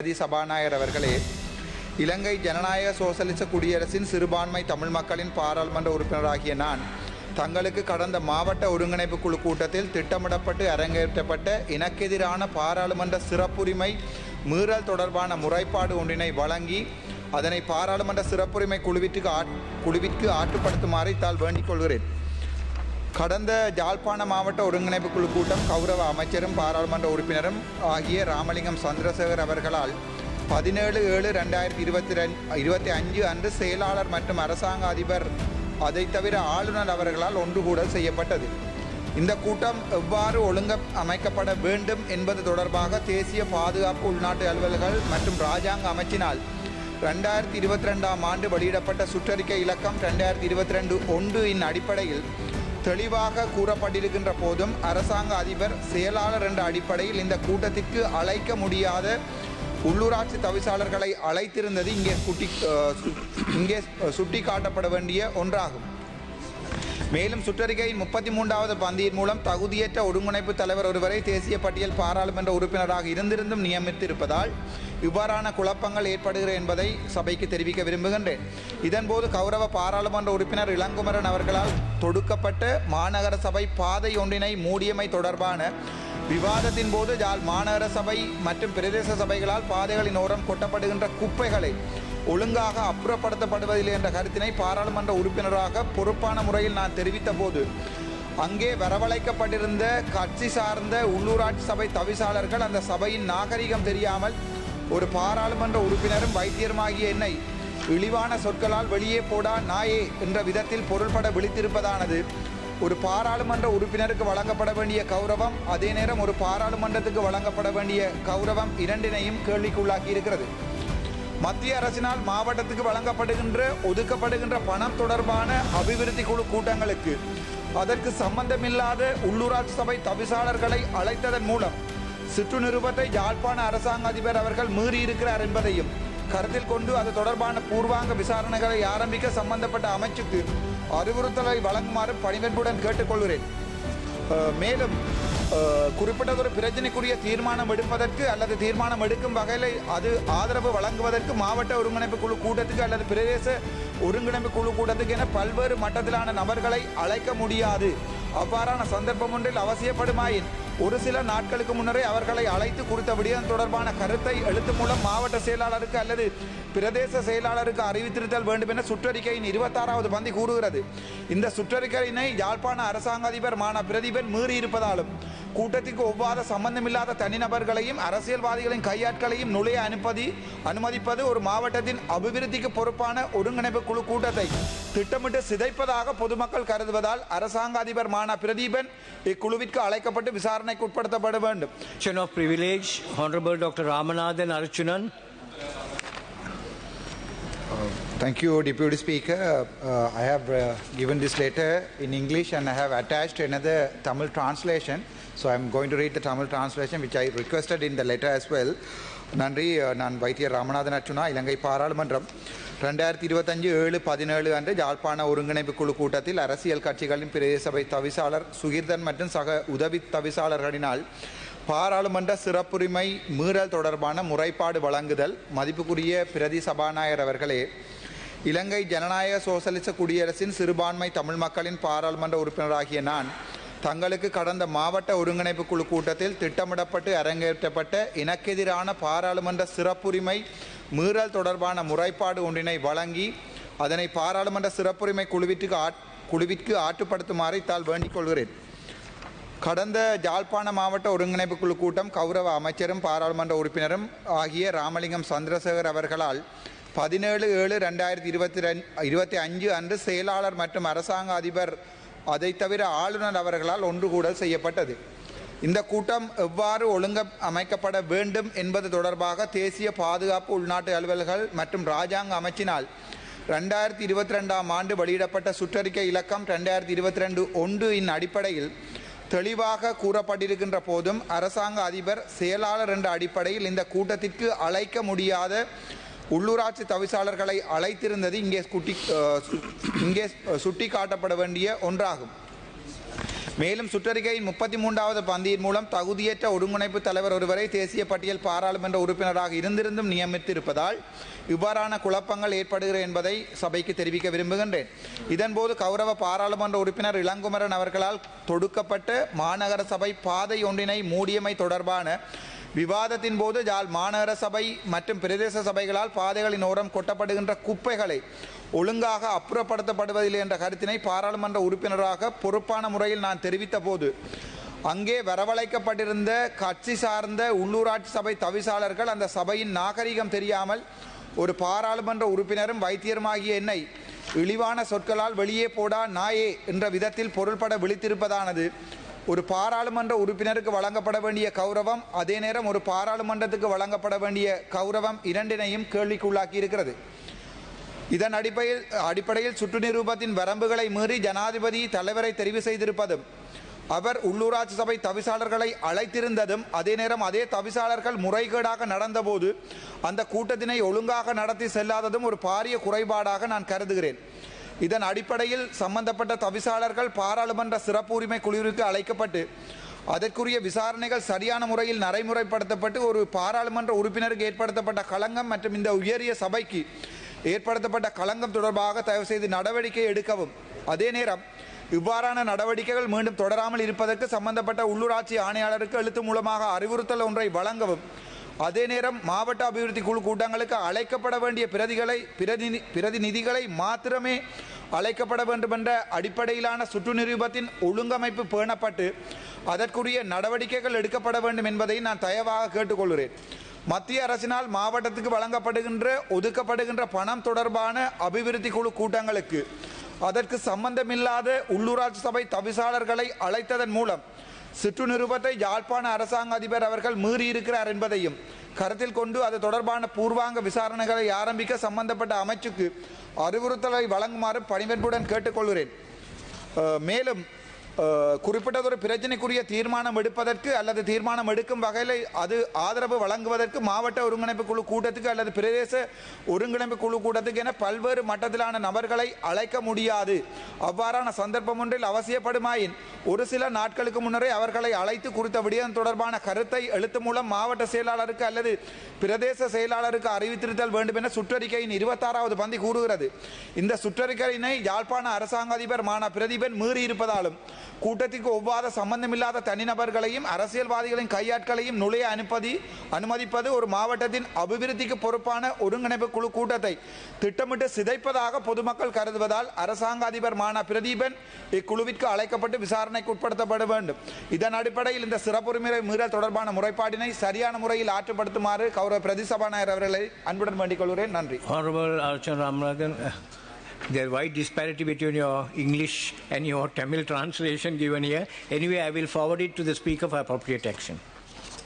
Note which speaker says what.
Speaker 1: பிரதி சபாநாயகர் அவர்களே இலங்கை ஜனநாயக சோசலிச குடியரசின் சிறுபான்மை தமிழ் மக்களின் பாராளுமன்ற உறுப்பினராகிய நான் தங்களுக்கு கடந்த மாவட்ட ஒருங்கிணைப்பு குழு கூட்டத்தில் திட்டமிடப்பட்டு அரங்கேற்றப்பட்ட இனக்கெதிரான பாராளுமன்ற சிறப்புரிமை மீறல் தொடர்பான முறைப்பாடு ஒன்றினை வழங்கி அதனை பாராளுமன்ற சிறப்புரிமை குழுவிற்கு ஆட் குழுவிற்கு ஆட்டுப்படுத்துமாறு தால் வேண்டிக் கொள்கிறேன். கடந்த ஜாழ்ப்பாண மாவட்ட ஒருங்கிணைப்பு குழு கூட்டம் கௌரவ அமைச்சரும் பாராளுமன்ற உறுப்பினரும் ஆகிய ராமலிங்கம் சந்திரசேகர் அவர்களால் பதினேழு ஏழு ரெண்டாயிரத்தி இருபத்தி ரெண் இருபத்தி அஞ்சு அன்று செயலாளர் மற்றும் அரசாங்க அதிபர் அதை தவிர ஆளுநர் அவர்களால் ஒன்று கூட செய்யப்பட்டது. இந்த கூட்டம் எவ்வாறு ஒழுங்க அமைக்கப்பட வேண்டும் என்பது தொடர்பாக தேசிய பாதுகாப்பு உள்நாட்டு அலுவல்கள் மற்றும் இராஜாங்க அமைச்சினால் ரெண்டாயிரத்தி இருபத்தி ரெண்டாம் ஆண்டு வெளியிடப்பட்ட சுற்றறிக்கை இலக்கம் ரெண்டாயிரத்தி இருபத்தி ரெண்டு ஒன்று இன் அடிப்படையில் தெளிவாக கூறப்பட்டிருக்கின்ற போதும் அரசாங்க அதிபர் செயலாளர் என்ற அடிப்படையில் இந்த கூட்டத்திற்கு அழைக்க முடியாத உள்ளூராட்சி தவிசாளர்களை அழைத்திருந்தது இங்கே குட்டி இங்கே சுட்டி காட்டப்பட வேண்டிய ஒன்றாகும். மேலும் சுற்றறிக்கையின் முப்பத்தி மூன்றாவது பந்தியின் மூலம் தகுதியற்ற ஒருங்கிணைப்பு தலைவர் ஒருவரை தேசிய பட்டியல் பாராளுமன்ற உறுப்பினராக இருந்திருந்தும் நியமித்திருப்பதால் இவ்வாறான குழப்பங்கள் ஏற்படுகிற என்பதை சபைக்கு தெரிவிக்க விரும்புகின்றேன். இதன்போது கௌரவ பாராளுமன்ற உறுப்பினர் இளங்குமரன் அவர்களால் தொடுக்கப்பட்ட மாநகர சபை பாதை ஒன்றினை மூடியமை தொடர்பான விவாதத்தின் போது ஜால் மாநகர சபை மற்றும் பிரதேச சபைகளால் பாதைகளின் ஓரம் கொட்டப்படுகின்ற குப்பைகளை ஒழுங்காக அப்புறப்படுத்தப்படுவதில்லை என்ற கருத்தினை பாராளுமன்ற உறுப்பினராக பொறுப்பான முறையில் நான் தெரிவித்த போது அங்கே வரவழைக்கப்பட்டிருந்த கட்சி சார்ந்த உள்ளூராட்சி சபை தவிசாளர்கள் அந்த சபையின் நாகரிகம் தெரியாமல் ஒரு பாராளுமன்ற உறுப்பினரும் வைத்தியருமாகிய என்னை இழிவான சொற்களால் வெளியே போடா நாயே என்ற விதத்தில் பொருள்பட விழித்திருப்பதானது. ஒரு பாராளுமன்ற உறுப்பினருக்கு வழங்கப்பட வேண்டிய கௌரவம் அதே நேரம் ஒரு பாராளுமன்றத்துக்கு வழங்கப்பட வேண்டிய கௌரவம் இரண்டினையும் கேள்விக்குள்ளாக்கி இருக்கிறது மத்திய அரசினால் மாவட்டத்துக்கு வழங்கப்படுகின்ற ஒதுக்கப்படுகின்ற பணம் தொடர்பான அபிவிருத்தி குழு கூட்டங்களுக்கு அதற்கு சம்பந்தமில்லாத உள்ளூராட்சி சபை தவிசாளர்களை அழைத்ததன் மூலம் சிற்று நிருபத்தை யாழ்ப்பாண அரசாங்க அதிபர் அவர்கள் மீறியிருக்கிறார் என்பதையும் கருத்தில் கொண்டு அது தொடர்பான பூர்வாங்க விசாரணைகளை ஆரம்பிக்க சம்பந்தப்பட்ட அமைச்சுக்கு அறிவுறுத்தலை வழங்குமாறு பணிவன்புடன் கேட்டுக்கொள்கிறேன். மேலும் குறிப்பிட்டதொரு பிரச்சனைக்குரிய தீர்மானம் எடுப்பதற்கு அல்லது தீர்மானம் எடுக்கும் வகையில் அது ஆதரவு வழங்குவதற்கு மாவட்ட ஒருங்கிணைப்பு குழு கூட்டத்துக்கு அல்லது பிரதேச ஒருங்கிணைப்பு குழு கூட்டத்துக்கு என பல்வேறு மட்டத்திலான நபர்களை அழைக்க முடியாது. அவ்வாறான சந்தர்ப்பம் ஒன்றில் அவசியப்படுமாயின் ஒரு சில நாட்களுக்கு முன்னரே அவர்களை அழைத்து குறித்த விடயம் தொடர்பான கருத்தை எழுத்து மூலம் மாவட்ட செயலாளருக்கு அல்லது பிரதேச செயலாளருக்கு அறிவித்திருத்தல் வேண்டும் என சுற்றறிக்கையின் இருபத்தாறாவது பந்தி கூறுகிறது. இந்த சுற்றறிக்கையினை யாழ்ப்பாண அரசாங்க அதிபர் மான பிரதீபன் மீறியிருப்பதாலும் கூட்டத்திற்கு ஒவ்வாத சம்பந்தமில்லாத தனிநபர்களையும் அரசியல்வாதிகளின் கையாட்களையும் நுழைய அனுப்பதி அனுமதிப்பது ஒரு மாவட்டத்தின் அபிவிருத்திக்கு பொறுப்பான ஒருங்கிணைப்பு குழு கூட்டத்தை திட்டமிட்டு சிதைப்பதாக பொதுமக்கள் கருதுவதால் அரசாங்க அதிபர் மான பிரதீபன் இக்குழுவிற்கு அழைக்கப்பட்டு விசாரணை விசாரணைக்கு உட்படுத்தப்பட வேண்டும்
Speaker 2: Question of privilege, Honorable Dr. Ramanathan Archunan.
Speaker 1: Thank you, Deputy Speaker. Uh, I have uh, given this letter in English and I have attached another Tamil translation. So I'm going to read the Tamil translation which I requested in the letter as well. நன்றி அஹ், நான் வைத்தியர் ராமநாதன் அர்ச்சுனா இலங்கை பாராளுமன்றம் ரெண்டாயிரத்தி இருபத்தஞ்சு ஏழு பதினேழு அன்று யாழ்ப்பாண ஒருங்கிணைப்பு குழு கூட்டத்தில் அரசியல் கட்சிகளின் பிரதேச சபை தவிசாளர் சுகிர்தன் மற்றும் சக உதவி தவிசாளர்களினால் பாராளுமன்ற சிறப்புரிமை மீறல் தொடர்பான முறைப்பாடு வழங்குதல் மதிப்புக்குரிய பிரதி சபாநாயகர் அவர்களே இலங்கை ஜனநாயக சோசலிச குடியரசின் சிறுபான்மை தமிழ் மக்களின் பாராளுமன்ற உறுப்பினராகிய நான் தங்களுக்கு கடந்த மாவட்ட ஒருங்கிணைப்பு குழு கூட்டத்தில் திட்டமிடப்பட்டு அரங்கேற்றப்பட்ட இனக்கெதிரான பாராளுமன்ற சிறப்புரிமை மீறல் தொடர்பான முறைப்பாடு ஒன்றினை வழங்கி அதனை பாராளுமன்ற சிறப்புரிமை குழுவிற்கு ஆட் குழுவிற்கு ஆட்டுப்படுத்துமாறு தால் வேண்டிக் கொள்கிறேன். கடந்த ஜாழ்ப்பாண மாவட்ட ஒருங்கிணைப்பு குழு கூட்டம் கௌரவ அமைச்சரும் பாராளுமன்ற உறுப்பினரும் ஆகிய ராமலிங்கம் சந்திரசேகர் அவர்களால் பதினேழு ஏழு ரெண்டாயிரத்தி இருபத்தி ரெண் இருபத்தி அஞ்சு அன்று செயலாளர் மற்றும் அரசாங்க அதிபர் அதை தவிர ஆளுநர் அவர்களால் ஒன்று கூட செய்யப்பட்டது. இந்த கூட்டம் எவ்வாறு ஒழுங்க அமைக்கப்பட வேண்டும் என்பது தொடர்பாக தேசிய பாதுகாப்பு உள்நாட்டு அலுவல்கள் மற்றும் இராஜாங்க அமைச்சினால் ரெண்டாயிரத்தி இருபத்தி ரெண்டாம் ஆண்டு வெளியிடப்பட்ட சுற்றறிக்கை இலக்கம் ரெண்டாயிரத்தி இருபத்தி ரெண்டு ஒன்று இன் அடிப்படையில் தெளிவாக கூறப்பட்டிருக்கின்ற போதும் அரசாங்க அதிபர் செயலாளர் என்ற அடிப்படையில் இந்த கூட்டத்திற்கு அழைக்க முடியாத உள்ளூராட்சி தவிசாளர்களை அழைத்திருந்தது இங்கே குட்டி இங்கே சுட்டி காட்டப்பட வேண்டிய ஒன்றாகும். மேலும் சுற்றறிக்கையின் முப்பத்தி மூன்றாவது பந்தியின் மூலம் தகுதியற்ற ஒருங்கிணைப்பு தலைவர் ஒருவரை தேசிய பட்டியல் பாராளுமன்ற உறுப்பினராக இருந்திருந்தும் நியமித்திருப்பதால் இவ்வாறான குழப்பங்கள் ஏற்படுகிற என்பதை சபைக்கு தெரிவிக்க விரும்புகின்றேன். இதன்போது கௌரவ பாராளுமன்ற உறுப்பினர் இளங்குமரன் அவர்களால் தொடுக்கப்பட்ட மாநகர சபை பாதை ஒன்றினை மூடியமை தொடர்பான விவாதத்தின் போது ஜாழ் மாநகர சபை மற்றும் பிரதேச சபைகளால் பாதைகளின் ஓரம் கொட்டப்படுகின்ற குப்பைகளை ஒழுங்காக அப்புறப்படுத்தப்படுவதில்லை என்ற கருத்தினை பாராளுமன்ற உறுப்பினராக பொறுப்பான முறையில் நான் தெரிவித்த போது அங்கே வரவழைக்கப்பட்டிருந்த கட்சி சார்ந்த உள்ளூராட்சி சபை தவிசாளர்கள் அந்த சபையின் நாகரிகம் தெரியாமல் ஒரு பாராளுமன்ற உறுப்பினரும் வைத்தியருமாகிய என்னை இழிவான சொற்களால் வெளியே போடா நாயே என்ற விதத்தில் பொருள்பட விழித்திருப்பதானது ஒரு பாராளுமன்ற உறுப்பினருக்கு வழங்கப்பட வேண்டிய கௌரவம் அதே நேரம் ஒரு பாராளுமன்றத்துக்கு வழங்கப்பட வேண்டிய கௌரவம் இரண்டினையும் கேள்விக்குள்ளாக்கி இருக்கிறது இதன் அடிப்படையில் அடிப்படையில் சுற்று நிரூபத்தின் வரம்புகளை மீறி ஜனாதிபதி தலைவரை தெரிவு செய்திருப்பதும் அவர் உள்ளூராட்சி சபை தவிசாளர்களை அழைத்திருந்ததும் அதே நேரம் அதே தவிசாளர்கள் முறைகேடாக நடந்தபோது அந்த கூட்டத்தினை ஒழுங்காக நடத்தி செல்லாததும் ஒரு பாரிய குறைபாடாக நான் கருதுகிறேன். இதன் அடிப்படையில் சம்பந்தப்பட்ட தவிசாளர்கள் பாராளுமன்ற சிறப்பு உரிமை குழுவிற்கு அழைக்கப்பட்டு அதற்குரிய விசாரணைகள் சரியான முறையில் நடைமுறைப்படுத்தப்பட்டு ஒரு பாராளுமன்ற உறுப்பினருக்கு ஏற்படுத்தப்பட்ட களங்கம் மற்றும் இந்த உயரிய சபைக்கு ஏற்படுத்தப்பட்ட களங்கம் தொடர்பாக தயவு செய்து நடவடிக்கை எடுக்கவும். அதே நேரம் இவ்வாறான நடவடிக்கைகள் மீண்டும் தொடராமல் இருப்பதற்கு சம்பந்தப்பட்ட உள்ளூராட்சி ஆணையாளருக்கு எழுத்து மூலமாக அறிவுறுத்தல் ஒன்றை வழங்கவும் அதே நேரம் மாவட்ட அபிவிருத்தி குழு கூட்டங்களுக்கு அழைக்கப்பட வேண்டிய பிரதிகளை பிரதிநிதி பிரதிநிதிகளை மாத்திரமே அழைக்கப்பட வேண்டும் என்ற அடிப்படையிலான சுற்று நிரூபத்தின் ஒழுங்கமைப்பு பேணப்பட்டு அதற்குரிய நடவடிக்கைகள் எடுக்கப்பட வேண்டும் என்பதை நான் தயவாக கேட்டுக்கொள்கிறேன். மத்திய அரசினால் மாவட்டத்துக்கு வழங்கப்படுகின்ற ஒதுக்கப்படுகின்ற பணம் தொடர்பான அபிவிருத்தி குழு கூட்டங்களுக்கு அதற்கு சம்பந்தமில்லாத உள்ளூராட்சி சபை தவிசாளர்களை அழைத்ததன் மூலம் சிற்று நிருபத்தை யாழ்ப்பாண அரசாங்க அதிபர் அவர்கள் மீறியிருக்கிறார் என்பதையும் கருத்தில் கொண்டு அது தொடர்பான பூர்வாங்க விசாரணைகளை ஆரம்பிக்க சம்பந்தப்பட்ட அமைச்சுக்கு அறிவுறுத்தலை வழங்குமாறு பணிவென்புடன் கேட்டுக்கொள்கிறேன். மேலும் குறிப்பிட்டதொரு பிரச்சனைக்குரிய தீர்மானம் எடுப்பதற்கு அல்லது தீர்மானம் எடுக்கும் வகையில் அது ஆதரவு வழங்குவதற்கு மாவட்ட ஒருங்கிணைப்பு குழு கூட்டத்துக்கு அல்லது பிரதேச ஒருங்கிணைப்பு குழு கூட்டத்துக்கு என பல்வேறு மட்டத்திலான நபர்களை அழைக்க முடியாது. அவ்வாறான சந்தர்ப்பம் ஒன்றில் அவசியப்படுமாயின் ஒரு சில நாட்களுக்கு முன்னரே அவர்களை அழைத்து குறித்த விடயம் தொடர்பான கருத்தை எழுத்து மூலம் மாவட்ட செயலாளருக்கு அல்லது பிரதேச செயலாளருக்கு அறிவித்திருத்தல் வேண்டும் என சுற்றறிக்கையின் இருபத்தாறாவது பந்தி கூறுகிறது. இந்த சுற்றறிக்கையினை யாழ்ப்பாண அரசாங்க அதிபர் மானா பிரதீபன் மீறி இருப்பதாலும் கூட்டத்திற்கு ஒவ்வாத சம்பந்தமில்லாத தனிநபர்களையும் அரசியல்வாதிகளின் கையாட்களையும் நுழைய அனுப்பதி அனுமதிப்பது ஒரு மாவட்டத்தின் அபிவிருத்திக்கு பொறுப்பான ஒருங்கிணைப்பு குழு கூட்டத்தை திட்டமிட்டு சிதைப்பதாக பொதுமக்கள் கருதுவதால் அரசாங்க அதிபர் மானா பிரதீபன் இக்குழுவிற்கு அழைக்கப்பட்டு விசாரணைக்கு உட்படுத்தப்பட வேண்டும். இதன் அடிப்படையில் இந்த சிறப்புரிமை மீறல் தொடர்பான முறைப்பாட்டினை சரியான முறையில் ஆற்றுப்படுத்துமாறு கௌரவ பிரதி சபாநாயகர் அவர்களை அன்புடன் வேண்டிக் கொள்கிறேன். நன்றி.
Speaker 2: There's wide disparity between your English and your Tamil translation given here. Anyway, I will forward it to the Speaker for appropriate action.